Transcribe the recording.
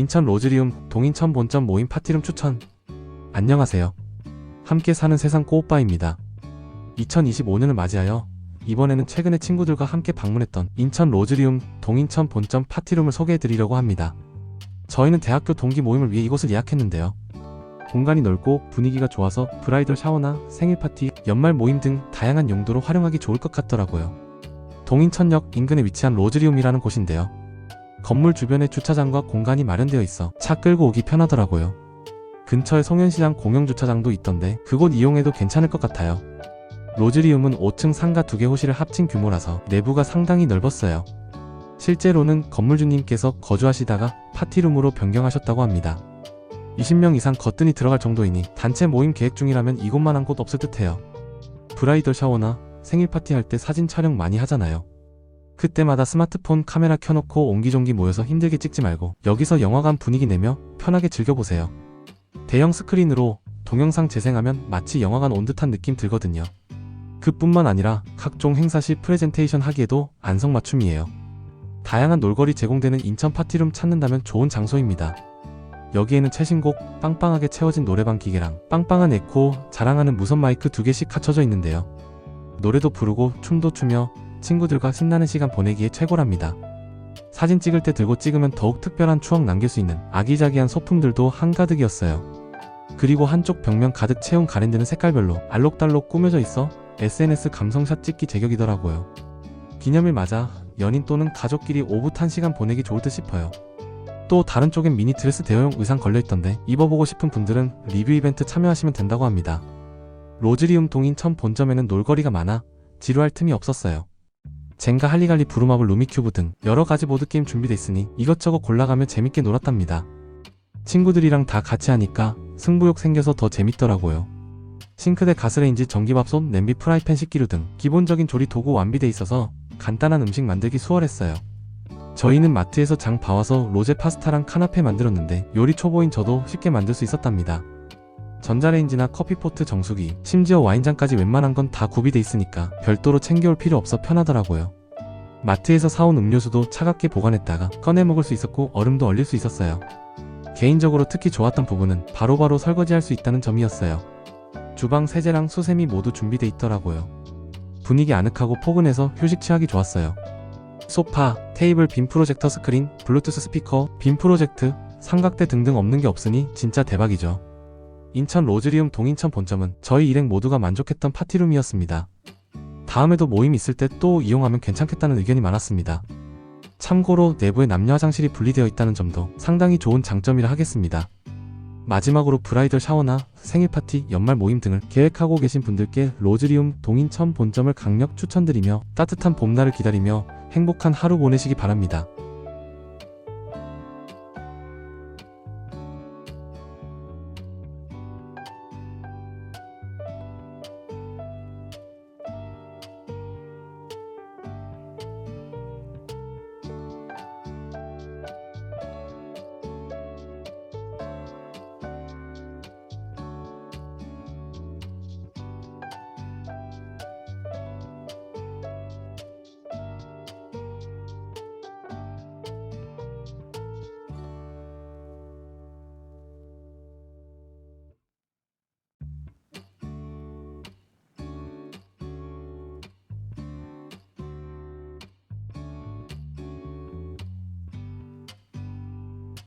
인천 로즈리움 동인천 본점 모임 파티룸 추천. 안녕하세요. 함께 사는 세상 꼬오빠입니다. 2025년을 맞이하여 이번에는 최근에 친구들과 함께 방문했던 인천 로즈리움 동인천 본점 파티룸을 소개해드리려고 합니다. 저희는 대학교 동기 모임을 위해 이곳을 예약했는데요. 공간이 넓고 분위기가 좋아서 브라이덜 샤워나 생일 파티, 연말 모임 등 다양한 용도로 활용하기 좋을 것 같더라고요. 동인천역 인근에 위치한 로즈리움이라는 곳인데요. 건물 주변에 주차장과 공간이 마련되어 있어 차 끌고 오기 편하더라고요. 근처에 송현시장 공영주차장도 있던데 그곳 이용해도 괜찮을 것 같아요. 로즈리움은 5층 상가 2개 호실을 합친 규모라서 내부가 상당히 넓었어요. 실제로는 건물주님께서 거주하시다가 파티룸으로 변경하셨다고 합니다. 20명 이상 거뜬히 들어갈 정도이니 단체 모임 계획 중이라면 이곳만 한 곳 없을 듯해요. 브라이덜 샤워나 생일 파티 할 때 사진 촬영 많이 하잖아요. 그때마다 스마트폰 카메라 켜놓고 옹기종기 모여서 힘들게 찍지 말고 여기서 영화관 분위기 내며 편하게 즐겨보세요. 대형 스크린으로 동영상 재생하면 마치 영화관 온 듯한 느낌 들거든요. 그뿐만 아니라 각종 행사 시 프레젠테이션 하기에도 안성맞춤이에요. 다양한 놀거리 제공되는 인천 파티룸 찾는다면 좋은 장소입니다. 여기에는 최신곡 빵빵하게 채워진 노래방 기계랑 빵빵한 에코 자랑하는 무선 마이크 두 개씩 갖춰져 있는데요. 노래도 부르고 춤도 추며 친구들과 신나는 시간 보내기에 최고랍니다. 사진 찍을 때 들고 찍으면 더욱 특별한 추억 남길 수 있는 아기자기한 소품들도 한가득이었어요. 그리고 한쪽 벽면 가득 채운 가랜드는 색깔별로 알록달록 꾸며져 있어 SNS 감성샷 찍기 제격이더라고요. 기념일 맞아 연인 또는 가족끼리 오붓한 시간 보내기 좋을 듯 싶어요. 또 다른 쪽엔 미니 드레스 대여용 의상 걸려있던데 입어보고 싶은 분들은 리뷰 이벤트 참여하시면 된다고 합니다. 로즈리움 동인 천 본점에는 놀거리가 많아 지루할 틈이 없었어요. 젠가 할리갈리 부루마블 루미큐브 등 여러 가지 보드게임 준비돼 있으니 이것저것 골라가며 재밌게 놀았답니다. 친구들이랑 다 같이 하니까 승부욕 생겨서 더 재밌더라고요. 싱크대 가스레인지 전기밥솥 냄비 프라이팬 식기류 등 기본적인 조리 도구 완비돼 있어서 간단한 음식 만들기 수월했어요. 저희는 마트에서 장 봐와서 로제 파스타랑 카나페 만들었는데 요리 초보인 저도 쉽게 만들 수 있었답니다. 전자레인지나 커피포트 정수기, 심지어 와인잔까지 웬만한 건 다 구비돼 있으니까 별도로 챙겨올 필요 없어 편하더라고요. 마트에서 사온 음료수도 차갑게 보관했다가 꺼내 먹을 수 있었고 얼음도 얼릴 수 있었어요. 개인적으로 특히 좋았던 부분은 바로바로 설거지할 수 있다는 점이었어요. 주방 세제랑 수세미 모두 준비돼 있더라고요. 분위기 아늑하고 포근해서 휴식 취하기 좋았어요. 소파, 테이블 빔 프로젝터 스크린, 블루투스 스피커, 빔 프로젝트, 삼각대 등등 없는 게 없으니 진짜 대박이죠. 인천 로즈리움 동인천 본점은 저희 일행 모두가 만족했던 파티룸이었습니다. 다음에도 모임 있을 때 또 이용하면 괜찮겠다는 의견이 많았습니다. 참고로 내부에 남녀 화장실이 분리되어 있다는 점도 상당히 좋은 장점이라 하겠습니다. 마지막으로 브라이덜 샤워나 생일 파티, 연말 모임 등을 계획하고 계신 분들께 로즈리움 동인천 본점을 강력 추천드리며 따뜻한 봄날을 기다리며 행복한 하루 보내시기 바랍니다.